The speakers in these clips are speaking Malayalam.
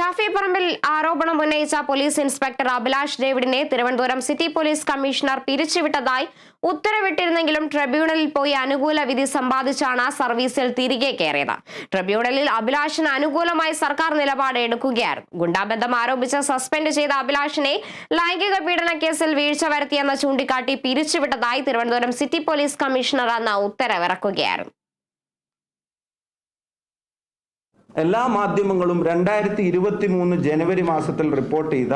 ഷാഫി പറമ്പിൽ ആരോപണം ഉന്നയിച്ച പോലീസ് ഇൻസ്പെക്ടർ അഭിലാഷ് ഡേവിഡിനെ തിരുവനന്തപുരം സിറ്റി പോലീസ് കമ്മീഷണർ പിരിച്ചുവിട്ടതായി ഉത്തരവിട്ടിരുന്നെങ്കിലും ട്രിബ്യൂണലിൽ പോയി അനുകൂല വിധി സമ്പാദിച്ചാണ് സർവീസിൽ തിരികെ കയറിയത്. ട്രിബ്യൂണലിൽ അഭിലാഷിന് അനുകൂലമായി സർക്കാർ നിലപാട് എടുക്കുകയായിരുന്നു. ഗുണ്ടാബന്ധം ആരോപിച്ച് സസ്പെൻഡ് ചെയ്ത അഭിലാഷിനെ ലൈംഗിക പീഡന കേസിൽ വീഴ്ച വരുത്തിയെന്ന് ചൂണ്ടിക്കാട്ടി പിരിച്ചുവിട്ടതായി തിരുവനന്തപുരം സിറ്റി പോലീസ് കമ്മീഷണർ അന്ന് ഉത്തരവിറക്കുകയായിരുന്നു. എല്ലാ മാധ്യമങ്ങളും രണ്ടായിരത്തി ഇരുപത്തി മൂന്ന് ജനുവരി മാസത്തിൽ റിപ്പോർട്ട് ചെയ്ത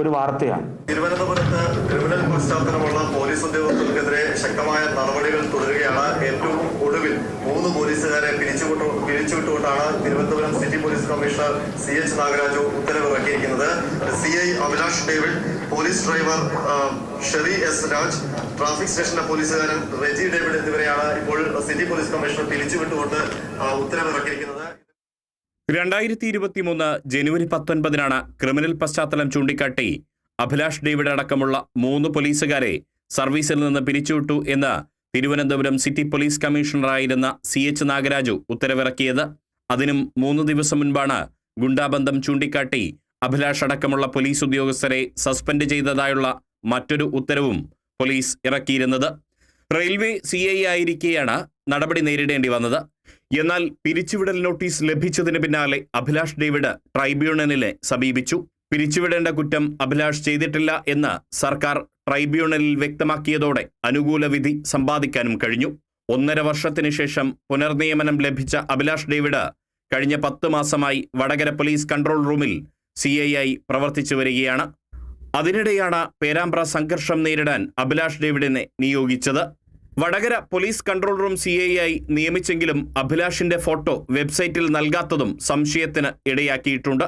ഒരു വാർത്തയാണ്. തിരുവനന്തപുരത്ത് ക്രിമിനൽ പശ്ചാത്തലമുള്ള പോലീസ് ഉദ്യോഗസ്ഥർക്കെതിരെ ശക്തമായ നടപടികൾ തുടരുകയാണ്. ഏറ്റവും ഒടുവിൽ മൂന്ന് പോലീസുകാരെ പിരിച്ചുവിട്ടു പിരിച്ചുവിട്ടുകൊണ്ടാണ് Thiruvananthapuram city police commissioner C H Nagaraju ഉത്തരവിറക്കിയിരിക്കുന്നത്. C I Abhilash David police driver Sherry S Raj traffic സ്റ്റേഷനിലെ പോലീസുകാരൻ റെജി ഡേവിഡ് എന്നിവരെയാണ് ഇപ്പോൾ സിറ്റി പോലീസ് കമ്മീഷണർ പിരിച്ചുവിട്ടുകൊണ്ട് ഉത്തരവിറക്കിയിരിക്കുന്നത്. രണ്ടായിരത്തി ഇരുപത്തിമൂന്ന് ജനുവരി പത്തൊൻപതിനാണ് ക്രിമിനൽ പശ്ചാത്തലം ചൂണ്ടിക്കാട്ടി അഭിലാഷ് ഡേവിഡ് അടക്കമുള്ള മൂന്ന് പോലീസുകാരെ സർവീസിൽ നിന്ന് പിരിച്ചുവിട്ടു എന്ന് തിരുവനന്തപുരം സിറ്റി പോലീസ് കമ്മീഷണറായിരുന്ന സി എച്ച് നാഗരാജു ഉത്തരവിറക്കിയത്. അതിനും മൂന്ന് ദിവസം മുൻപാണ് ഗുണ്ടാബന്ധം ചൂണ്ടിക്കാട്ടി അഭിലാഷ് അടക്കമുള്ള പോലീസ് ഉദ്യോഗസ്ഥരെ സസ്പെൻഡ് ചെയ്തതായുള്ള മറ്റൊരു ഉത്തരവും പോലീസ് ഇറക്കിയിരുന്നത്. റെയിൽവേ സി ഐ ആയിരിക്കെയാണ് നടപടി നേരിടേണ്ടി വന്നത്. എന്നാൽ പിരിച്ചുവിടൽ നോട്ടീസ് ലഭിച്ചതിന് പിന്നാലെ അഭിലാഷ് ഡേവിഡ് ട്രൈബ്യൂണലിനെ സമീപിച്ചു. പിരിച്ചുവിടേണ്ട കുറ്റം അഭിലാഷ് ചെയ്തിട്ടില്ല എന്ന് സർക്കാർ ട്രൈബ്യൂണലിൽ വ്യക്തമാക്കിയതോടെ അനുകൂല വിധി സമ്പാദിക്കാനും കഴിഞ്ഞു. ഒന്നര വർഷത്തിനു ശേഷം പുനർനിയമനം ലഭിച്ച അഭിലാഷ് ഡേവിഡ് കഴിഞ്ഞ പത്ത് മാസമായി വടകര പോലീസ് കൺട്രോൾ റൂമിൽ സി ഐ ആയി പ്രവർത്തിച്ചു വരികയാണ്. അതിനിടെയാണ് പേരാമ്പ്ര സംഘർഷം നേരിടാൻ അഭിലാഷ് ഡേവിഡിനെ നിയോഗിച്ചത്. Vadakara police control room C I ആയി നിയമിച്ചെങ്കിലും അഭിലാഷിന്റെ ഫോട്ടോ വെബ്സൈറ്റിൽ നൽകാത്തതും സംശയത്തിന് ഇടയാക്കിയിട്ടുണ്ട്.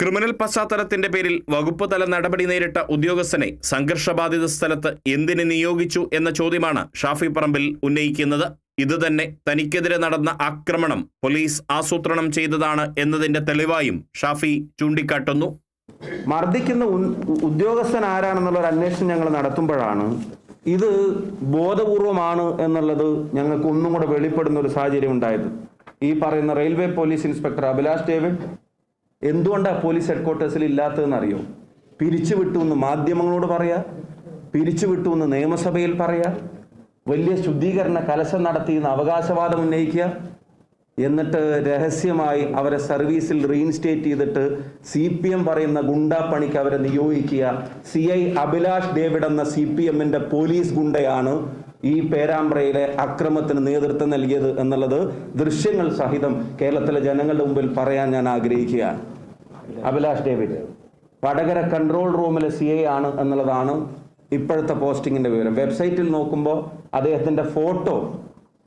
ക്രിമിനൽ പശ്ചാത്തലത്തിന്റെ പേരിൽ വകുപ്പ് തല നടപടി നേരിട്ട ഉദ്യോഗസ്ഥനെ സംഘർഷബാധിത സ്ഥലത്ത് എന്തിന് നിയോഗിച്ചു എന്ന ചോദ്യമാണ് ഷാഫി പറമ്പിൽ ഉന്നയിക്കുന്നത്. ഇതുതന്നെ തനിക്കെതിരെ നടന്ന ആക്രമണം പോലീസ് ആസൂത്രണം ചെയ്തതാണ് എന്നതിന്റെ തെളിവായും ഷാഫി ചൂണ്ടിക്കാട്ടുന്നു. മർദ്ദിക്കുന്ന ഉദ്യോഗസ്ഥൻ ആരാണെന്നുള്ള ഒരു അന്വേഷണം ഞങ്ങൾ നടത്തുമ്പോഴാണ് ഇത് ബോധപൂർവമാണ് എന്നുള്ളത് ഞങ്ങൾക്ക് ഒന്നും കൂടെ വെളിപ്പെടുന്ന ഒരു സാഹചര്യം ഉണ്ടായത്. ഈ പറയുന്ന railway police inspector Abhilash David എന്തുകൊണ്ടാണ് പോലീസ് ഹെഡ്ക്വാർട്ടേഴ്സിൽ ഇല്ലാത്തതെന്ന് അറിയോ പിരിച്ചുവിട്ടു എന്ന് മാധ്യമങ്ങളോട് പറയാ പിരിച്ചുവിട്ടു എന്ന് നിയമസഭയിൽ പറയാ വലിയ ശുദ്ധീകരണ കലശം നടത്തിയെന്ന് അവകാശവാദം ഉന്നയിക്കുക എന്നിട്ട് രഹസ്യമായി അവരെ സർവീസിൽ റീഇൻസ്റ്റേറ്റ് ചെയ്തിട്ട് സി പി എം പറയുന്ന ഗുണ്ടാപ്പണിക്ക് അവരെ നിയോഗിക്കുക. സി ഐ അഭിലാഷ് ഡേവിഡ് എന്ന സി പി എമ്മിന്റെ പോലീസ് ഗുണ്ടയാണ് ഈ പേരാമ്പ്രയിലെ അക്രമത്തിന് നേതൃത്വം നൽകിയത് എന്നുള്ളത് ദൃശ്യങ്ങൾ സഹിതം കേരളത്തിലെ ജനങ്ങളുടെ മുമ്പിൽ പറയാൻ ഞാൻ ആഗ്രഹിക്കുകയാണ് അഭിലാഷ് ഡേവിഡ് വടകര കൺട്രോൾ റൂമിലെ സി ഐ ആണ് എന്നുള്ളതാണ് ഇപ്പോഴത്തെ പോസ്റ്റിങ്ങിന്റെ വിവരം. വെബ്സൈറ്റിൽ നോക്കുമ്പോൾ അദ്ദേഹത്തിന്റെ ഫോട്ടോ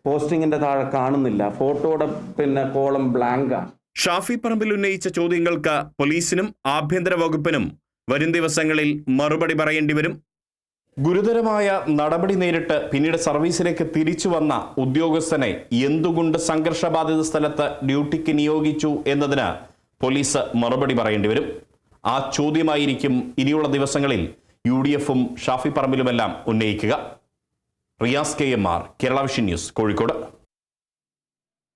പോസ്റ്റിങ്ങിന്റെ താഴെ കാണുന്നില്ല. ഫോട്ടോയുടെ പിന്നെ കോളം ബ്ലാങ്കാണ് ഷാഫി പറമ്പിൽ ഉന്നയിച്ച ചോദ്യങ്ങൾക്ക് പോലീസിനും ആഭ്യന്തര വകുപ്പിനും വരും ദിവസങ്ങളിൽ മറുപടി പറയേണ്ടി വരും. ഗുരുതരമായ നടപടി നേരിട്ട് പിന്നീട് സർവീസിലേക്ക് തിരിച്ചു വന്ന ഉദ്യോഗസ്ഥനെ എന്തുകൊണ്ട് സംഘർഷബാധിത സ്ഥലത്ത് ഡ്യൂട്ടിക്ക് നിയോഗിച്ചു എന്നതിന് പോലീസ് മറുപടി പറയേണ്ടി വരും. ആ ചോദ്യമായിരിക്കും ഇനിയുള്ള ദിവസങ്ങളിൽ യു ഡി എഫും ഷാഫി പറമ്പിലുമെല്ലാം ഉന്നയിക്കുക. Riyas K M R Kerala vision news Kozhikode.